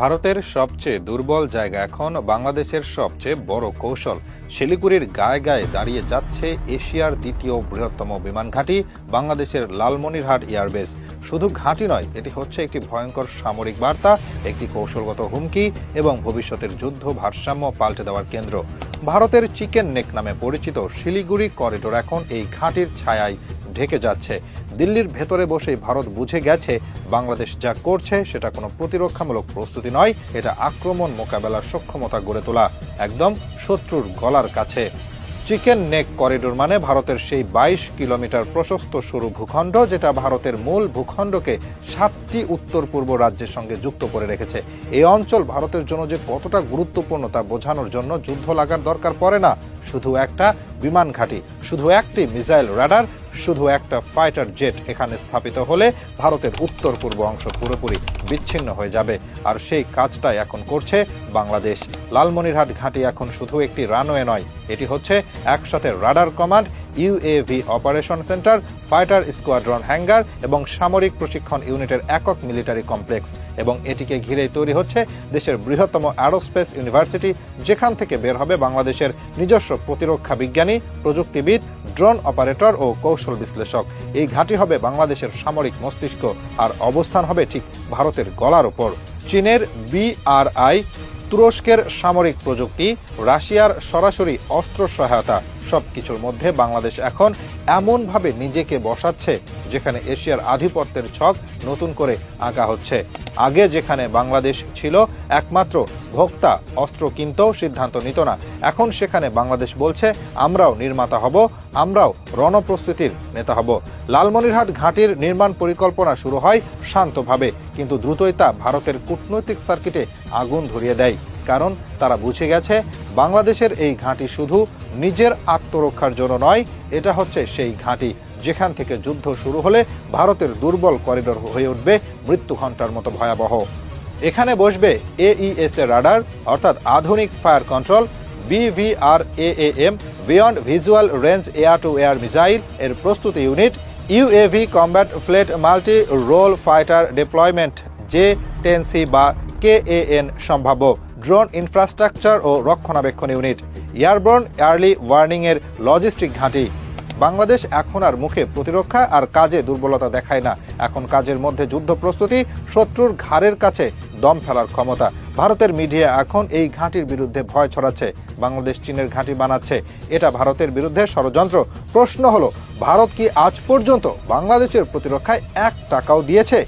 ভারতের সবচেয়ে দুর্বল জায়গা এখন বাংলাদেশের সবচেয়ে বড় কৌশল। শিলিগুড়ির গায়ে গায়ে দাঁড়িয়ে যাচ্ছে এশিয়ার দ্বিতীয় বৃহত্তম বিমান ঘাঁটি, বাংলাদেশের লালমনিরহাট এয়ারবেস। শুধু ঘাঁটি নয়, এটি হচ্ছে একটি ভয়ঙ্কর সামরিক বার্তা, একটি কৌশলগত হুমকি এবং ভবিষ্যতের যুদ্ধ ভারসাম্য পাল্টে দেওয়ার কেন্দ্র। ভারতের চিকেন নেক নামে পরিচিত শিলিগুড়ি করিডোর এখন এই ঘাঁটির ছায়ায় ঢেকে যাচ্ছে। দিল্লির ভেতরে বসেই ভারত বুঝে গেছে বাংলাদেশ যা করছে সেটা কোনো প্রতিরক্ষামূলক প্রস্তুতি নয়, এটা আক্রমণ মোকাবেলার সক্ষমতা গড়ে তোলা, একদম শত্রুর গলার কাছে। চিকেন নেক করিডোর মানে ভারতের সেই বাইশ কিলোমিটার প্রশস্ত সরু ভূখণ্ড, যেটা ভারতের মূল ভূখণ্ডকে সাতটি উত্তর পূর্ব রাজ্যের সঙ্গে যুক্ত করে রেখেছে। এই অঞ্চল ভারতের জন্য যে কতটা গুরুত্বপূর্ণ তা বোঝানোর জন্য যুদ্ধ লাগার দরকার পড়ে না। শুধু একটা বিমান ঘাঁটি, শুধু একটি মিসাইল রাডার শুধু একটা ফাইটার জেট এখানে স্থাপিত হলে ভারতের উত্তর পূর্ব অংশ পুরোপুরি বিচ্ছিন্ন হয়ে যাবে। আর সেই কাজটাই এখন করছে বাংলাদেশ। লালমনিরহাট ঘাঁটি এখন শুধু একটি রানওয়ে নয়, এটি হচ্ছে একসাথে radar command UAV operation centre, fighter squadron hangar এবং সামরিক প্রশিক্ষণ ইউনিটের একক মিলিটারি কমপ্লেক্স। এবং এটিকে ঘিরেই তৈরি হচ্ছে দেশের বৃহত্তম অ্যারোস্পেস ইউনিভার্সিটি, যেখান থেকে বের হবে বাংলাদেশের নিজস্ব প্রতিরক্ষা বিজ্ঞানী, প্রযুক্তিবিদ, ড্রোন অপারেটর ও কৌশল বিশ্লেষক। এই ঘাঁটি হবে বাংলাদেশের সামরিক মস্তিষ্ক, আর অবস্থান হবে ঠিক ভারতের গলার ওপর চীনের বিআরআই, তুরস্কের সামরিক প্রযুক্তি, রাশিয়ার সরাসরি অস্ত্র সহায়তা, সবকিছুর মধ্যে বাংলাদেশ এখন এমনভাবে নিজেকে বসাচ্ছে যেখানে এশিয়ার আধিপত্যের ছক নতুন করে আঁকা হচ্ছে। আগে যেখানে বাংলাদেশ ছিল, একমাত্র ভোক্তা অস্ত্র কিনতেও সিদ্ধান্ত নিত না। এখন সেখানে বাংলাদেশ বলছে, আমরাও নির্মাতা হব, আমরাও রণপ্রস্তুতির নেতা হব। লালমনিরহাট ঘাঁটির নির্মাণ পরিকল্পনা শুরু হয় শান্তভাবে, কিন্তু দ্রুতই তা ভারতের কূটনৈতিক সার্কিটে আগুন ধরিয়ে দেয়, কারণ তারা বুঝে গেছে, বাংলাদেশের এই ঘাঁটি শুধু নিজের আত্মরক্ষার জন্য নয়, এটা হচ্ছে সেই ঘাঁটি। যেখান থেকে যুদ্ধ শুরু হলে ভারতের দুর্বল করিডোর হয়ে উঠবে মৃত্যু ঘণ্টার মতো ভয়াবহ। এখানে বসবে এইএস এর রাডার, অর্থাৎ আধুনিক fire control BVR AAM beyond visual range air to air missile এর প্রস্তুতি unit UAV combat fleet multi role fighter deployment J ten C বা কেএএন সম্ভাব্য ড্রোন ইনফ্রাস্ট্রাকচার ও রক্ষণাবেক্ষণ ইউনিট এয়ারবোর্ন আর্লি ওয়ার্নিং এর লজিস্টিক ঘাঁটি। বাংলাদেশ এখন আর মুখে প্রতিরক্ষা আর কাজে দুর্বলতা দেখায় না। এখন কাজের মধ্যে যুদ্ধ প্রস্তুতি, শত্রুর ঘাড়ের কাছে দম ফেলার ক্ষমতা। ভারতের মিডিয়া এখন এই ঘাঁটির বিরুদ্ধে ভয় ছড়াচ্ছে, বাংলাদেশ চীনের ঘাঁটি বানাচ্ছে। এটা ভারতের বিরুদ্ধে ষড়যন্ত্র। প্রশ্ন হলো, ভারত কি আজ পর্যন্ত বাংলাদেশের প্রতিরক্ষায় এক টাকাও দিয়েছে?